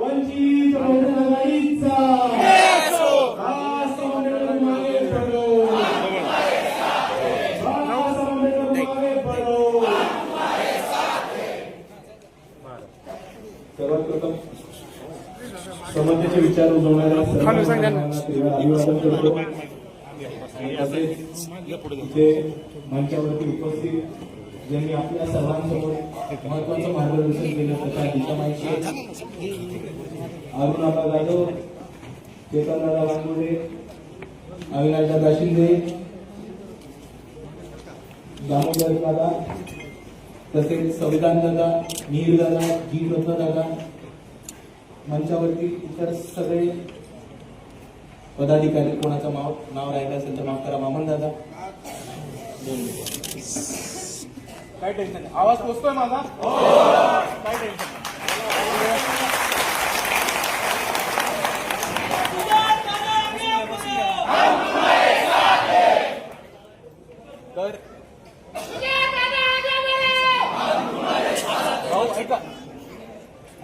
वंचित बहुजन आघाडीचा बाबासाहेब आंबेडकर मागे पडो. बाबासाहेब आंबेडकर मागे पडो सर्वात प्रथम समाजाचे विचार उजवणाऱ्या अभिवादन करतो. आणि तसेच इथे मंचावरती उपस्थित ज्यांनी आपल्या सर्वांसमोर महत्वाचं मार्गदर्शन केलं तथा दिशामाहिती अरुणाबा जाधव चेतनदादा वानगुडे अविनाशदादा शिंदे दामोदर दादा तसेच संविधान दादा नीर दादा जी रत्न दादा मंचावरती इतर सगळे पदाधिकारी कोणाचं नाव नाव राहिलं असेल तर माफ करा मामन दादा. काय टेन्शन नाही. आवाज पोचतोय माझा? हो. काही टेन्शन नाही. तर भाऊ ऐका.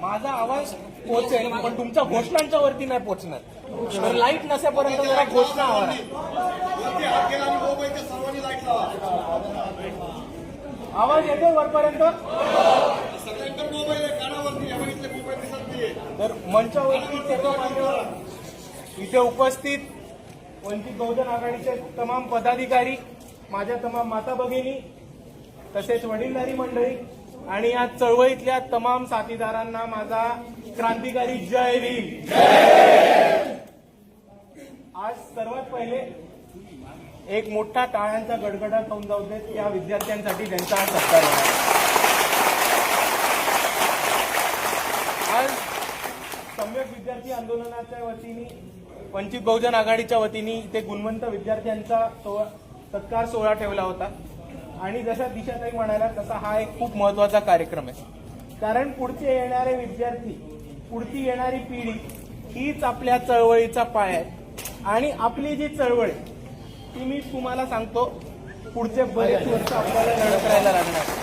माझा आवाज पोचेल पण तुमच्या घोषणांच्या वरती नाही पोचणार. तर लाइट नसेपर्यंत जरा घोषणा आवाज आवाज येतो वरपर्यंत? तर मंचावरती सर्व मान्यवर इथे उपस्थित वंचित बहुजन आघाडीचे तमाम पदाधिकारी माझ्या तमाम माता भगिनी तसेच वडीलधारी मंडळी आणि या चळवळीतल्या तमाम साथीदारांना माझा क्रांतिकारी जय भीम. आज सर्वात पहिले एक मोठा टाळ्यांचा गडगडाट होऊन जाऊ देत या विद्यार्थ्यांसाठी ज्यांचा आज सत्कार आज सम्यक विद्यार्थी आंदोलनाच्या वतीने वंचित बहुजन आघाडीच्या वतीने इथे गुणवंत विद्यार्थ्यांचा सोहळा सत्कार सोहळा ठेवला होता. आणि जशा दिशाताई म्हणाला तसा हा एक खूप महत्त्वाचा कार्यक्रम आहे. कारण पुढचे येणारे विद्यार्थी पुढची येणारी पिढी हीच आपल्या चळवळीचा पाय आहे. आणि आपली जी चळवळ की मी तुम्हाला सांगतो पुढचे बरेच वर्ष आपल्याला लढत राहायला लागणार.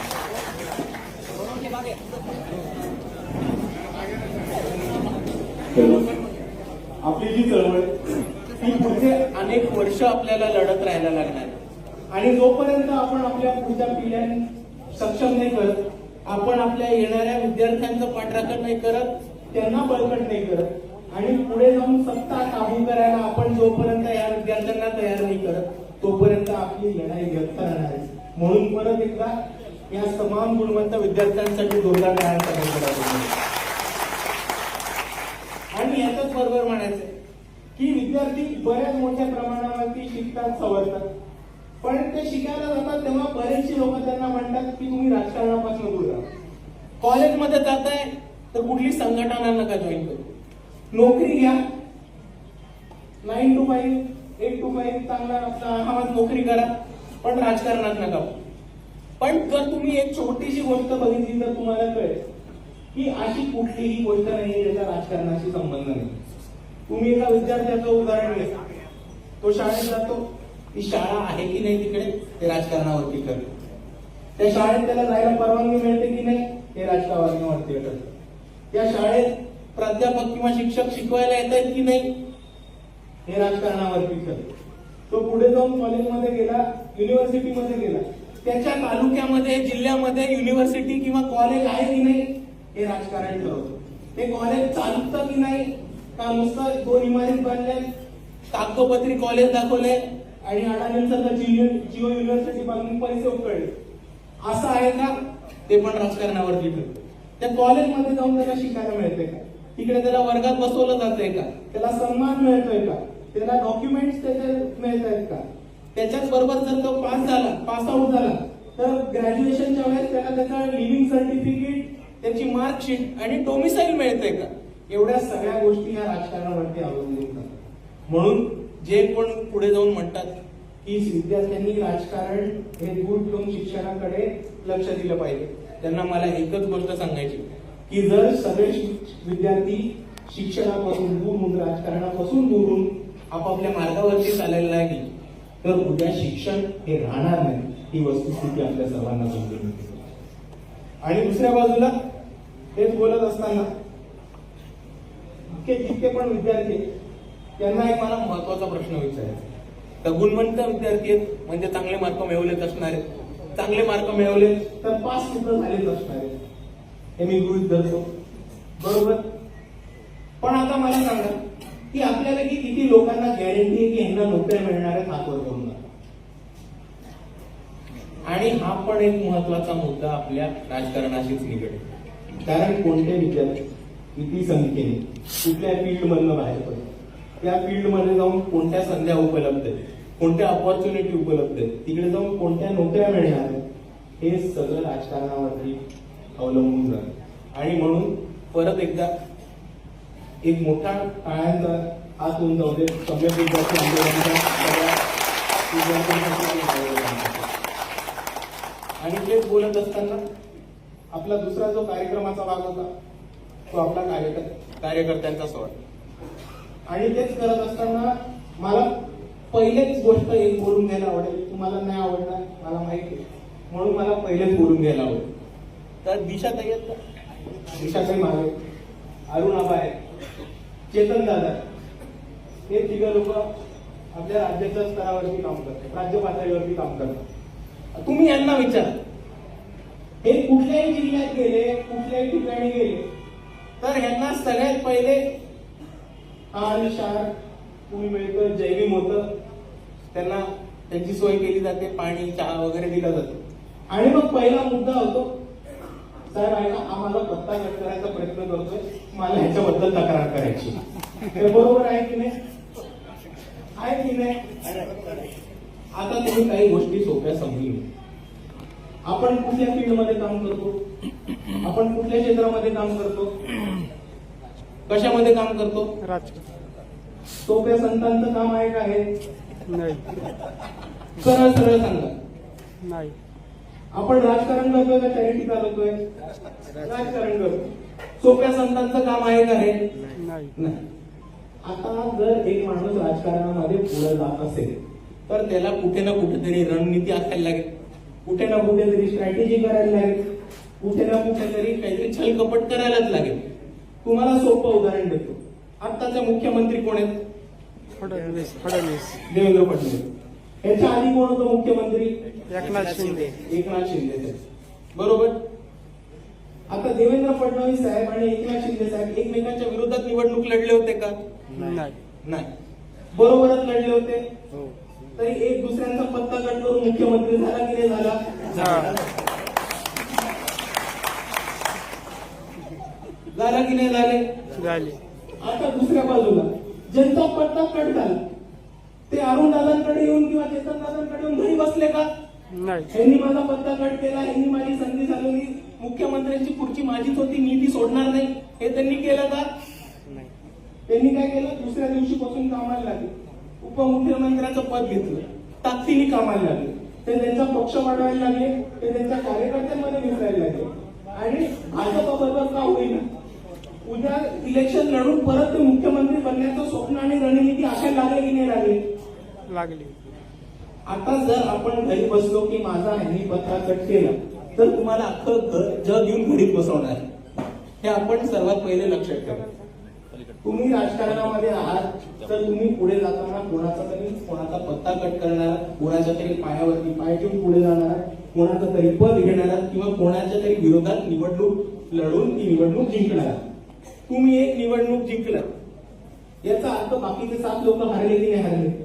आपली जी चळवळ ही पुढचे अनेक वर्ष आपल्याला लढत राहायला लागणार. आणि जोपर्यंत आपण आपल्या पुढच्या पिढ्या सक्षम नाही करत आपण आपल्या येणाऱ्या विद्यार्थ्यांचं पाठराखण नाही करत त्यांना बळकट नाही करत आणि पुढे जाऊन सत्ता काबू करायला आपण जोपर्यंत या विद्यार्थ्यांना तयार नाही करत तोपर्यंत आपली लढाई व्यक्त राहणार आहे. म्हणून परत एकदा या तमाम गुणवंत विद्यार्थ्यांसाठी जोरदार तयार गडगडाट आणि याच्याच बरोबर म्हणायचंय की विद्यार्थी बऱ्याच मोठ्या प्रमाणावरती शिकतात सवरतात. पण ते शिकायला जातात तेव्हा बरेचसे लोक त्यांना म्हणतात की तुम्ही राजकारणापासून दूर राहा. कॉलेजमध्ये जाताय तर कुठली संघटना नका जॉईन करू. नोकरी घ्या. Nine two five eight two five चांगला आपला आरामात नोकरी करा. पण राजकारणात नका. पण जर तुम्ही एक छोटीशी गोष्ट बघितली तर तुम्हाला कळेल की अशी कुठलीही गोष्ट नाही ज्याचा राजकारणाशी संबंध नाही. तुम्ही एका विद्यार्थ्याचं उदाहरण घ्या. तो शाळेत जातो. ती शाळा आहे की नाही तिकडे? ते राजकारणावरती ठरते. त्या शाळेत त्याला जायला परवानगी मिळते की नाही? हे राजकारणावरती ठरतं. त्या शाळेत प्राध्यापक किंवा शिक्षक शिकवायला येत आहेत की नाही? हे राजकारणावरती ठरतं तो पुढे जाऊन कॉलेजमध्ये गेला युनिव्हर्सिटीमध्ये गेला. त्याच्या तालुक्यामध्ये जिल्ह्यामध्ये युनिव्हर्सिटी किंवा कॉलेज आहे की नाही हे राजकारण ठरवतो. ते कॉलेज चालतं की नाही का नुसतं दोन इमारत बांधल्या कागदोपत्री कॉलेज दाखवले आणि अडाणींचं जिओ युनिव्हर्सिटी बांधून पैसे उकळले. असं आहे का? ते पण राजकारणावरती ठरतं त्या कॉलेजमध्ये जाऊन त्याला शिकायला मिळते का? तिकडे त्याला वर्गात बसवलं जातंय का? त्याला सन्मान मिळतोय का? त्याला डॉक्युमेंट्स त्याचे मिळत आहेत का? त्याच्याच बरोबर जर तो पास झाला पास आउट झाला तर ग्रॅज्युएशनच्या वेळेस त्याला त्याचं लिव्हिंग सर्टिफिकेट त्याची मार्कशीट आणि डोमिसाईल मिळते का? एवढ्या सगळ्या गोष्टी या राजकारणावरती अवलंबून असतात म्हणून जे कोण पुढे जाऊन म्हणतात की विद्यार्थ्यांनी राजकारण हे दूर ठेवून शिक्षणाकडे लक्ष दिलं पाहिजे त्यांना मला एकच गोष्ट सांगायची की जर सगळे विद्यार्थी शिक्षणापासून दूर होऊन राजकारणापासून दूर होऊन आपापल्या मार्गावरती चालायला लागली तर उद्या शिक्षण हे राहणार नाही. ही वस्तुस्थिती आपल्या सर्वांना समजून येते. आणि दुसऱ्या बाजूला हेच बोलत असताना इतके जितके पण विद्यार्थी आहेत, त्यांना एक मला महत्त्वाचा प्रश्न विचारायचा तर गुणवंत विद्यार्थी आहेत म्हणजे चांगले मार्क मिळवलेच असणार. आहेत चांगले मार्क मिळवले तर पास सुद्धा झालेच असणार. हे मी गृहित धरतो बरोबर? पण आता मला सांगा की आपल्यापैकी किती लोकांना गॅरंटी आहे की यांना नोकऱ्या मिळणार आहेत हातवर करून आणि हा पण एक महत्त्वाचा मुद्दा आपल्या राजकारणाशीच निगडीत कारण कोणते विद्यार्थी किती संख्येने कुठल्या फील्डमधनं बाहेर पडतात त्या फील्डमध्ये जाऊन कोणत्या संध्या उपलब्ध आहेत? कोणत्या अपॉर्च्युनिटी उपलब्ध आहेत? तिकडे जाऊन कोणत्या नोकऱ्या मिळणार आहेत? हे सगळं राजकारणावरती अवलंबून राहतं आणि म्हणून परत एकदा एक मोठा टाळ्यांचा हात होऊन सम्यक विद्यार्थी आंदोलनाच्या आणि तेच बोलत असताना आपला दुसरा जो कार्यक्रमाचा भाग होता तो आपला कार्यकर कार्यकर्त्यांचा वाटतो आणि तेच करत असताना मला पहिलेच गोष्ट एक बोलून घ्यायला आवडेल. तुम्हाला नाही आवडणार मला माहिती आहे. म्हणून मला पहिलेच बोलून घ्यायला आवडेल. तर दिशा ताई आहेत का? दिशाताई महाराज मागे अरुण आबा चेतन दादा हे तिघ लोक आपल्या राज्याच्या स्तरावरती काम करतात राज्य पातळीवरती काम करतात. तुम्ही यांना विचार. हे कुठल्याही जिल्ह्यात गेले कुठल्याही ठिकाणी गेले तर ह्यांना सगळ्यात पहिले आणि शार पूल मिळतं जैविक होतं त्यांना त्यांची सोय केली जाते पाणी चहा वगैरे दिला जातो. आणि मग पहिला मुद्दा होतो साहेब ऐका आम्हाला पत्ता कट करायचा प्रयत्न करतोय. मला ह्याच्याबद्दल तक्रार करायची. हे बरोबर आहे की नाही? आहे की नाही? आता तुम्ही काही गोष्टी सोप्या समजून. आपण कुठल्या फील्डमध्ये काम करतो? आपण कुठल्या क्षेत्रामध्ये काम करतो? कशामध्ये काम करतो? राजकारण सोप्या संतांचं काम आहे का हे? नाही. सरळ सरळ सांगा. नाही. आपण राजकारण करतोय का चॅरिटी चालवतोय? राजकारण करतो सोप्या संतांचं काम आहे का हे? नाही. नाही. आता जर एक माणूस राजकारणामध्ये पुढे जात असेल तर त्याला कुठे ना कुठेतरी रणनीती असायला लागेल. कुठे ना कुठेतरी स्ट्रॅटेजी करायला लागेल. कुठे ना कुठेतरी काहीतरी छल कपट करायलाच लागेल. तुम्हाला सोपं उदाहरण देतो. आत्ताचे मुख्यमंत्री कोण आहेत? फडणवीस. फडणवीस. देवेंद्र फडणवीस. याच्या आधी कोण होतं मुख्यमंत्री? एकनाथ शिंदे. एकनाथ शिंदे. साहेब बरोबर? आता देवेंद्र फडणवीस साहेब आणि एकनाथ शिंदे साहेब एकमेकांच्या विरोधात निवडणूक लढले होते का? नाही. नाही. बरोबरच लढले होते? हो. तरी एक दुसऱ्यांचा पत्ता कट करून मुख्यमंत्री झाला की नाही झाला. झाला की नाही झाले? झाली. आता दुसऱ्या बाजूला. ज्यांचा पत्ता कट झाला ते अरुण दादांकडे येऊन किंवा चेतन दादांकडे येऊन घरी बसले का? नाही. यांनी माझा पत्ता कट केला यांनी माझी संधी चालवली मुख्यमंत्र्यांची खुर्ची माझीच होती मी ती सोडणार नाही. हे त्यांनी केलं का? नाही. त्यांनी काय केलं? दुसऱ्या दिवशीपासून कामाला लागले. उपमुख्यमंत्र्याचं पद घेतलं. ताकदीने कामाला लागले. ते त्यांचा पक्ष वाढवायला लागले. ते त्यांच्या कार्यकर्त्यांमध्ये मिसळायला लागले. आणि भाजप बरोबर का होईना? उद्या इलेक्शन लढून परत ते मुख्यमंत्री बनण्याचं स्वप्न आणि रणनीती आखायला लागले की नाही लागले लागली आता जर आपण घरी बसलो की माझा ह्यांनी पत्ता कट केला तर तुम्हाला अख्खं घर जग येऊन घरीत बसवणार. हे आपण सर्वात पहिले लक्षात ठेवा. तुम्ही राजकारणामध्ये आहात तर तुम्ही पुढे जाताना कोणाचा तरी कोणाचा पत्ता कट करणार कोणाच्या तरी पायावरती पाय ठेवून पुढे जाणार कोणाचा तरी पद घेणार किंवा कोणाच्या तरी विरोधात निवडणूक लढून ती निवडणूक जिंकणार. तुम्ही एक निवडणूक जिंकला. याचा अर्थ बाकीचे सात लोक हारले की नाही हारले?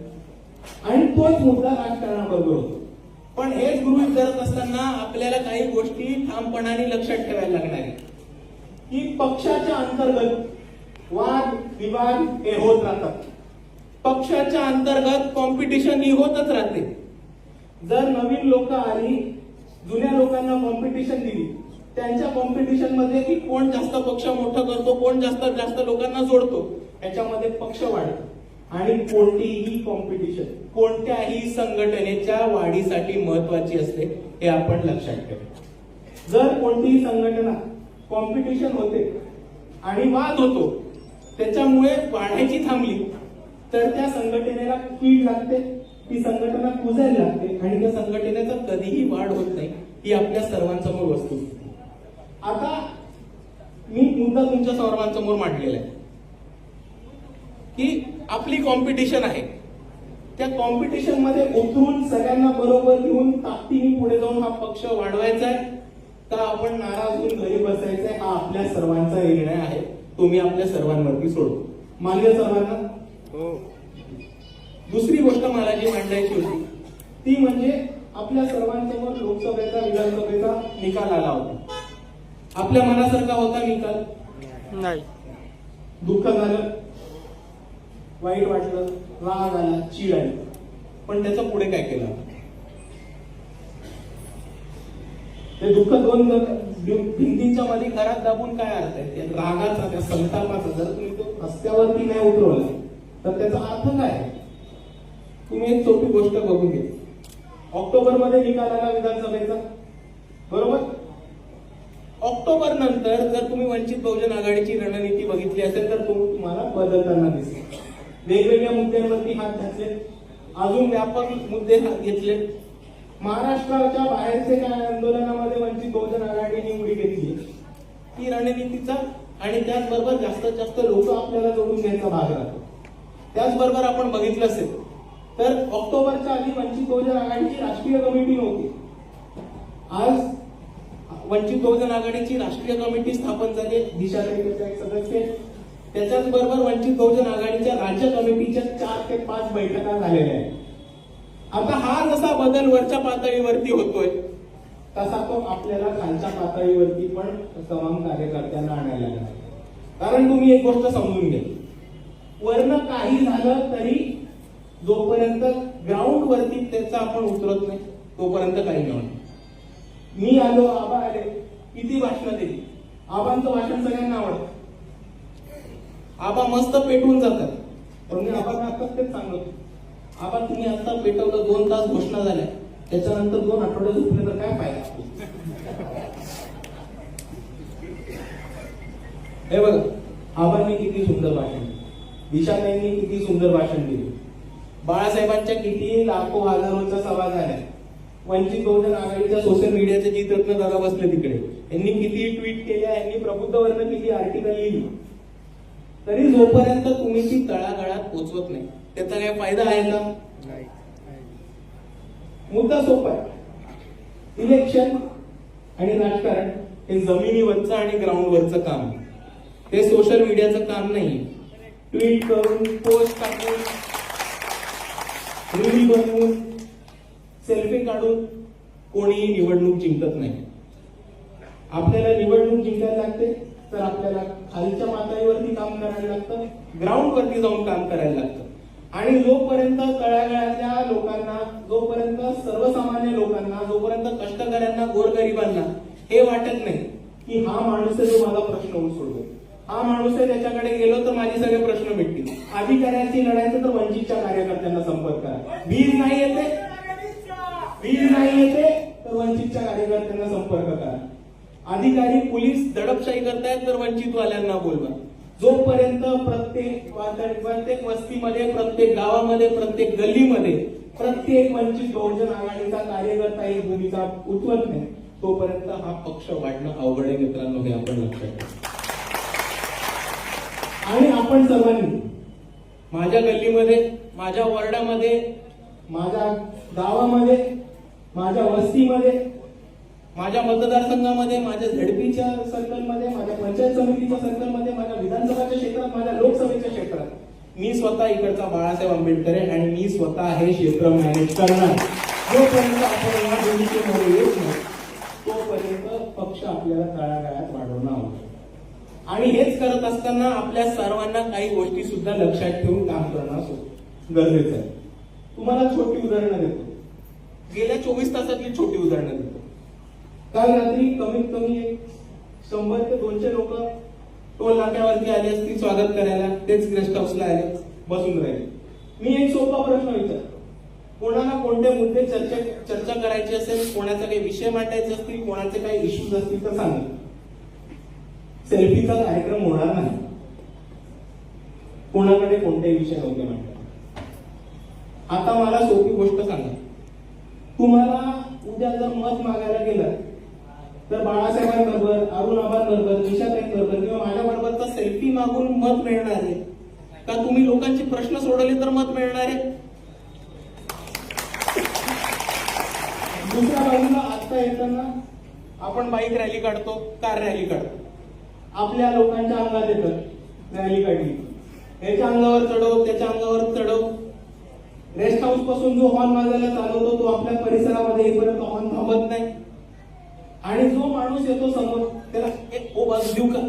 आणि तोच मुद्दा राजकारणाबरोबर होतो पण हेच गृहित धरत असताना आपल्याला काही गोष्टी ठामपणाने लक्षात ठेवायला लागणार आहे की पक्षाच्या अंतर्गत वाद विवाद हे होत राहतात. पक्षाच्या अंतर्गत कॉम्पिटिशन ही होतच राहते. जर नवीन लोक आली जुन्या लोकांना कॉम्पिटिशन दिली त्यांच्या कॉम्पिटिशनमध्ये की कोण जास्त पक्ष मोठं करतो कोण जास्त जास्त लोकांना जोडतो याच्यामध्ये पक्ष वाढतो आणि कोणतीही कॉम्पिटिशन कोणत्याही संघटनेच्या वाढीसाठी महत्वाची असते हे आपण लक्षात ठेवा जर कोणतीही संघटना कॉम्पिटिशन होते आणि वाद होतो त्याच्यामुळे वाढायची थांबली तर त्या संघटनेला कीड लागते ती संघटना कुजायला लागते आणि त्या संघटनेचा कधीही वाढ होत नाही ही आपल्या सर्वांसमोर वस्तू आता मी मुद्दा तुमच्या सर्वांसमोर मांडलेला आहे की आपली कॉम्पिटिशन आहे. त्या कॉम्पिटिशनमध्ये उतरून सगळ्यांना बरोबर घेऊन ताकदीने पुढे जाऊन हा पक्ष वाढवायचा आहे. का आपण नाराज होऊन घरी बसायचा आहे? हा आपल्या सर्वांचा निर्णय आहे. तो मी आपल्या सर्वांवरती सोडतो मान्य सर्वांना. हो. दुसरी गोष्ट मला जी मांडायची होती. ती म्हणजे आपल्या सर्वांसमोर लोकसभेचा विधानसभेचा निकाल आला होता. आपल्या मनासारखा होता निकाल? नाही. दुःख झालं. वाईट वाटलं राग आला चीड आली. पण त्याचं पुढे काय केलं ते दुःख दोन भिंतींच्या मध्ये घरात दाबून काय अर्थ आहे? त्या रागाचा त्या संतापाचा. जर तुम्ही तो रस्त्यावरती नाही उतरवला तर त्याचा अर्थ काय आहे? तुम्ही एक सोपी गोष्ट बघून घ्या. ऑक्टोबरमध्ये निकाल आला विधानसभेचा. बरोबर? ऑक्टोबर नंतर जर तुम्ही वंचित बहुजन आघाडीची रणनीती बघितली असेल तर तुम्हाला बदलताना दिसेल. वेगवेगळ्या मुद्द्यांवरती हात घातले. अजून व्यापक मुद्दे हात घेतले. महाराष्ट्राच्या बाहेरचे काय आंदोलनामध्ये वंचित बहुजन आघाडीने उडी घेतली? ती रणनीतीचा आणि त्याचबरोबर जास्तीत जास्त लोक आपल्याला जोडून घ्यायचा भाग राहतो. त्याचबरोबर आपण बघितलं असेल तर ऑक्टोबरच्या आधी वंचित बहुजन आघाडीची राष्ट्रीय कमिटी नव्हती. आज वंचित बहुजन आघाडीची राष्ट्रीय कमिटी स्थापन झाली दिशा एक सदस्य. त्याच्याचबरोबर त्याच्याच बरोबर वंचित बहुजन आघाडीच्या राज्य कमिटीच्या चार ते पाच बैठका झालेल्या आहेत. आता हा जसा बदल वरच्या पातळीवरती होतोय तसा तो आपल्याला खालच्या पातळीवरती पण तमाम कार्यकर्त्यांना आणायला लागला. कारण तुम्ही एक गोष्ट समजून घ्या. वरनं काही झालं तरी जोपर्यंत ग्राउंड वरती त्याचा आपण उतरत नाही तोपर्यंत काही नाही. मी आलो आबा आले किती भाषण दिली? आबांचं भाषण सगळ्यांना आवडतं. आबा मस्त पेटून जातात. पण मी आबांना आताच तेच सांगतो आबा तुम्ही आता पेटवलं दोन तास घोषणा झाल्या. त्याच्यानंतर दोन आठवडे झोपले तर काय फायदा? हे बघ आबांनी किती सुंदर भाषण दिलं. दिशाताईंनी किती सुंदर भाषण दिले. बाळासाहेबांच्या किती लाखो हजारोच्या सभा झाल्या. वंचित बहुजन आघाडीच्या सोशल मीडियाचे रत्न दादा बसले तिकडे. यांनी किती ट्विट केल्या यांनी प्रबुद्धवरनं किती आर्टिकल लिहिली. तरी जोपर्यंत तुम्ही ती तळागाळात पोचवत नाही त्याचा काय फायदा आहे का? नाही. मुद्दा सोपा आहे. इलेक्शन आणि राजकारण हे जमिनीवरचं आणि ग्राउंडवरचं काम आहे. ते सोशल मीडियाचं काम नाही. ट्विट करून पोस्ट टाकून रील बनवून सेल्फी काढून कोणीही निवडणूक जिंकत नाही. आपल्याला निवडणूक जिंकायला लागते तर आपल्याला खालच्या पातळीवरती काम करायला लागतं ग्राउंड वरती जाऊन काम करायला लागतं. आणि जोपर्यंत तळागाळातल्या लोकांना जोपर्यंत सर्वसामान्य लोकांना जोपर्यंत कष्टकऱ्यांना गोरगरिबांना हे वाटत नाही की हा माणूस आहे जो माझा प्रश्न होऊन हा माणूस आहे त्याच्याकडे गेलो तर माझे सगळे प्रश्न मिटतील. अधिकाऱ्यांशी लढायचं तर वंचितच्या कार्यकर्त्यांना संपर्क करा. वीज नाही येते. वीज नाही येते तर वंचितच्या कार्यकर्त्यांना संपर्क करा. अधिकारी पोलीस दडपशाही करतायत तर वंचितवाल्यांना बोलवा. जोपर्यंत प्रत्येक प्रत्येक वस्तीमध्ये प्रत्येक गावामध्ये प्रत्येक गल्लीमध्ये प्रत्येक वंचित बहुजन आघाडीचा कार्यकर्ता ही भूमिका उठवत नाही तोपर्यंत हा पक्ष वाढणं अवघड आहे मित्रांनो हे आपण लक्षात ठेवा. आणि आपण सर्वांनी माझ्या गल्लीमध्ये माझ्या वॉर्डामध्ये माझ्या गावामध्ये माझ्या वस्तीमध्ये माझ्या मतदारसंघामध्ये माझ्या झडपीच्या सर्कलमध्ये माझ्या पंचायत समितीच्या सर्कलमध्ये माझ्या विधानसभाच्या क्षेत्रात माझ्या लोकसभेच्या क्षेत्रात मी स्वतः इकडचा बाळासाहेब आंबेडकर आहे आणि मी स्वतः हे क्षेत्र मॅनेज करणार. जोपर्यंत आपण या भूमिकेमध्ये येत नाही तोपर्यंत पक्ष आपल्याला तळागाळात वाढवणं आवडतं आणि हेच करत असताना आपल्या सर्वांना काही गोष्टी सुद्धा लक्षात ठेवून काम करणं गरजेचं आहे. तुम्हाला छोटी उदाहरणं देतो. गेल्या चोवीस तासातली छोटी उदाहरणं देतो. काल रात्री कमीत कमी एक शंभर ते दोनशे लोक टोल नाक्यावरती आले असतील स्वागत करायला. तेच गेस्ट हाऊसला आले बसून राहिले. मी एक सोपा प्रश्न विचार कोणाला कोणते मुद्दे चर्चा चर्चा करायची असेल कोणाचा काही विषय मांडायचे असतील कोणाचे काही इश्यूज असतील तर सांगा. सेल्फीचा कार्यक्रम होणार नाही. कोणाकडे कोणते विषय नव्हते मांडले. आता मला सोपी गोष्ट सांगा. तुम्हाला उद्या जर मत मागायला गेलं तर बाळासाहेबांबरोबर अरुण आबांबरोबर दिशाताईंबरोबर किंवा माझ्या मागून मत मिळणार आहे. का तुम्ही लोकांचे प्रश्न सोडवले तर मत मिळणार आहे? दुसऱ्या बाजूला आता येताना आपण बाईक रॅली काढतो कार रॅली काढतो. आपल्या लोकांच्या अंगात येतं रॅली काढली याच्या अंगावर चढव त्याच्या अंगावर चढव. रेस्ट हाऊसपासून जो हॉर्न वाजायला चालवतो तो आपल्या परिसरामध्ये येईपर्यंत हॉर्न थांबत नाही. आणि जो माणूस येतो समोर त्याला एक ओ बाजू देऊ का?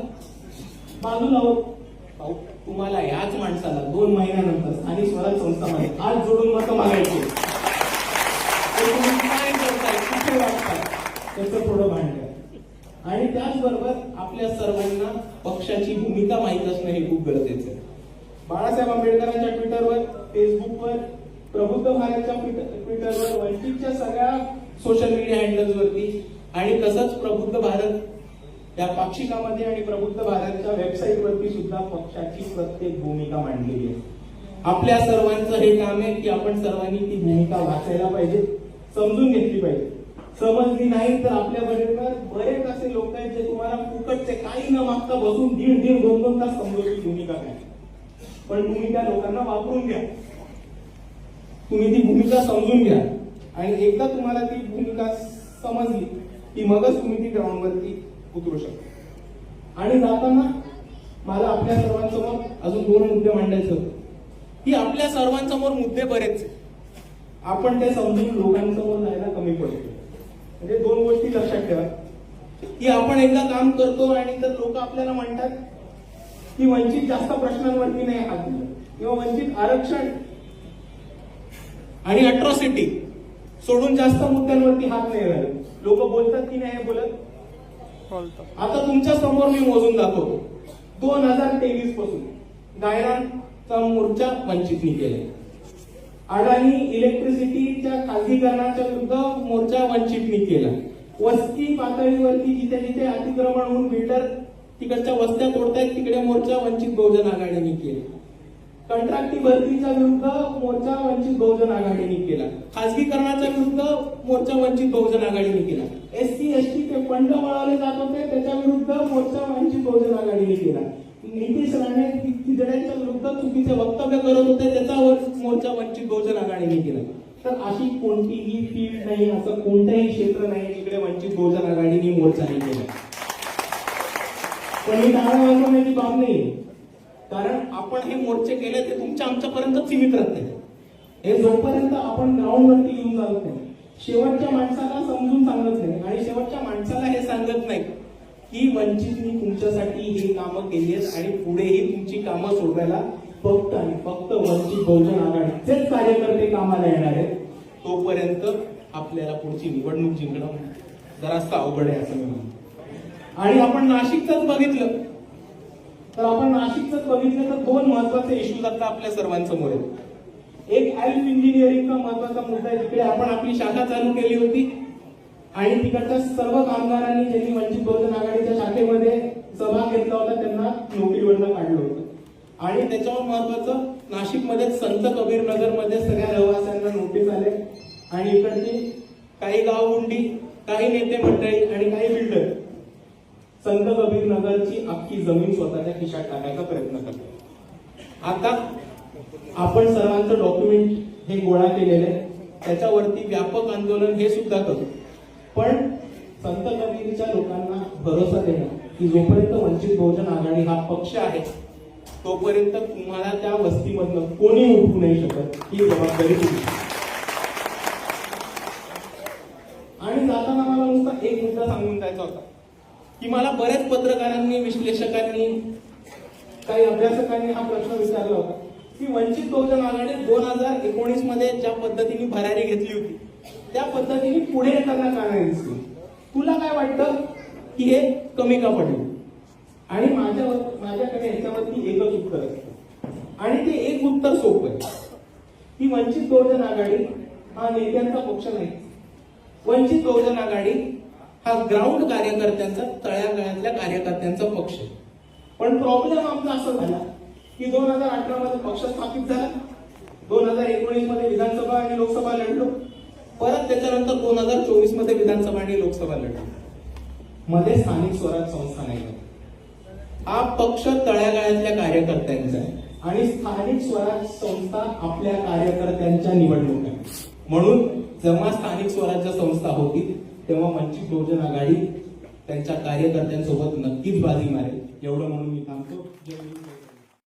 बाजू हो भाऊ, तुम्हाला याच माणसाला दोन महिन्यानंतर स्थानिक स्वराज संस्थामध्ये आज जोडून मतं मागायचे. काय करताय? कुठे वाटताय त्याचं थोडं भांडण आणि त्याचबरोबर आपल्या सर्वांना पक्षाची भूमिका माहीत असणं हे खूप गरजेचं आहे. बाळासाहेब आंबेडकरांच्या ट्विटरवर फेसबुकवर प्रबुद्ध भारतच्या ट्विटरवर वंचितच्या सगळ्या सोशल मीडिया हँडल्सवरती आणि तसंच प्रबुद्ध भारत. या पाक्षिकामध्ये आणि प्रबुद्ध भारतच्या वेबसाईटवरती सुद्धा पक्षाची प्रत्येक भूमिका मांडलेली आहे. आपल्या सर्वांचं हे काम आहे की आपण सर्वांनी ती भूमिका वाचायला पाहिजे समजून घेतली पाहिजे. समजली नाही तर आपल्या बरोबर बरेच असे लोक आहेत जे तुम्हाला फुकटचे काही न मागता बसून दीड दीड दोन दोन तास समजवली भूमिका काय पण तुम्ही त्या लोकांना वापरून घ्या. तुम्ही ती भूमिका समजून घ्या. आणि एकदा तुम्हाला ती भूमिका समजली की मगच तुम्ही ती ग्राउंडवरती उतरू शकता. आणि जाताना मला आपल्या सर्वांसमोर अजून दोन मुद्दे मांडायचे होते. की आपल्या सर्वांसमोर मुद्दे बरेच आपण ते समजून लोकांसमोर जायला कमी पडतो. म्हणजे दोन गोष्टी लक्षात ठेवा. की आपण एकदा काम करतो आणि तर लोक आपल्याला म्हणतात की वंचित जास्त प्रश्नांवरती नाही हात दिलं. किंवा वंचित आरक्षण आणि अट्रॉसिटी सोडून जास्त मुद्द्यांवरती हात नाही राहिला लोक बोलतात की नाही बोलत? आता तुमच्यासमोर मी मोजून दाखवतो. दोन हजार तेवीसपासून गायरांचा मोर्चा वंचितनी केला अडाणी इलेक्ट्रिसिटीच्या खासगीकरणाच्या विरुद्ध मोर्चा वंचितनी केला. वस्ती पातळीवरती जिथे जिथे अतिक्रमण होऊन बिल्डर तिकडच्या वस्त्या तोडतायत तिकडे मोर्चा वंचित बहुजन आघाडीने केला. कंत्राटी भरतीच्या विरुद्ध मोर्चा वंचित बहुजन आघाडीने केला. खासगीकरणाच्या विरुद्ध मोर्चा वंचित बहुजन आघाडीने केला. एस सी एस टी ते फंड वळवले जात होते त्याच्या विरुद्ध मोर्चा वंचित बहुजन आघाडीने केला. नितीश राणे तिजड्यांच्या विरुद्ध चुकीचे वक्तव्य करत होते त्याचा मोर्चा वंचित बहुजन आघाडीने केला. तर अशी कोणतीही फील्ड नाही असं कोणतंही क्षेत्र नाही जिकडे वंचित बहुजन आघाडीने मोर्चा नाही केला. पण ही टाळा वाजवण्याची बाब नाही कारण आपण हे मोर्चे केले ते तुमच्या आमच्यापर्यंत सीमित राहते हे जोपर्यंत आपण ग्राउंडवरती येऊन जात नाही शेवटच्या माणसाला समजून सांगत नाही आणि शेवटच्या माणसाला हे सांगत नाही की वंचितनी तुमच्यासाठी ही कामं केली आहेत आणि पुढेही तुमची कामं सोडवायला फक्त आणि फक्त वंचित बहुजन आघाडीचेच कार्यकर्ते कामाला येणार आहेत तोपर्यंत आपल्याला पुढची निवडणूक जिंकणं जरासं अवघड आहे असं मी म्हणतो. आणि आपण नाशिकचंच बघितलं. तर आपण नाशिकच बघितलं तर दोन महत्त्वाचे इश्यूज आता आपल्या सर्वांसमोर. आहेत एक हेल्थ इंजिनिअरिंगचा महत्त्वाचा मुद्दा आहे जिकडे आपण आपली शाखा चालू केली होती. आणि तिकडच्या सर्व कामगारांनी ज्यांनी वंचित बहुजन आघाडीच्या शाखेमध्ये सहभाग घेतला होता त्यांना नोकरीवरनं काढलं होतं. आणि त्याच्यावर महत्वाचं नाशिकमध्ये संत कबीर नगरमध्ये सगळ्या रहिवाशांना नोटीस आले. आणि इकडची काही गावगुंडी काही नेते मंडळी आणि काही बिल्डर संत कबीर नगरची अख्खी जमीन स्वतःच्या खिशात टाकायचा प्रयत्न करतो. आता आपण सर्वांचं डॉक्युमेंट हे गोळा केलेले त्याच्यावरती व्यापक आंदोलन हे सुद्धा करू. पण संत कबीरच्या लोकांना भरोसा देणं की जोपर्यंत वंचित बहुजन आघाडी हा पक्ष आहे तोपर्यंत तुम्हाला त्या वस्तीमधनं कोणी उठू नाही शकत ही जबाबदारी तुमची. आणि जाताना मला नुसता एक मुद्दा सांगून जायचा होता. की मला बऱ्याच पत्रकारांनी विश्लेषकांनी काही अभ्यासकांनी हा प्रश्न विचारला होता. की वंचित बहुजन आघाडी दोन हजार एकोणीसमध्ये ज्या पद्धतीने भरारी घेतली होती त्या पद्धतीने पुढे येताना का नाही दिसली? तुला काय वाटतं की हे कमी का पडलं? आणि माझ्या माझ्याकडे याच्यावरती एकच उत्तर असतं. आणि ते एक उत्तर सोपं आहे. की वंचित बहुजन आघाडी हा नेत्यांचा पक्ष नाही. वंचित बहुजन आघाडी हा ग्राउंड कार्यकर्त्यांचा तळ्यागळ्यातल्या कार्यकर्त्यांचा पक्ष पण प्रॉब्लेम आमचा असा झाला की दोन हजार अठरा मध्ये पक्ष स्थापित झाला. दोन हजार एकोणीसमध्ये विधानसभा आणि लोकसभा लढलो. परत त्याच्यानंतर दोन हजार चोवीसमध्ये विधानसभा आणि लोकसभा लढलो. मध्ये स्थानिक स्वराज संस्था नाही हा पक्ष तळ्यागाळ्यातल्या कार्यकर्त्यांचा आहे. आणि स्थानिक स्वराज संस्था आपल्या कार्यकर्त्यांच्या निवडणूक आहे म्हणून जेव्हा स्थानिक स्वराज्य संस्था होती तेव्हा वंचित बहुजन आघाडी त्यांच्या कार्यकर्त्यांसोबत नक्कीच बाजी मारेल. एवढं म्हणून मी थांबतो. जय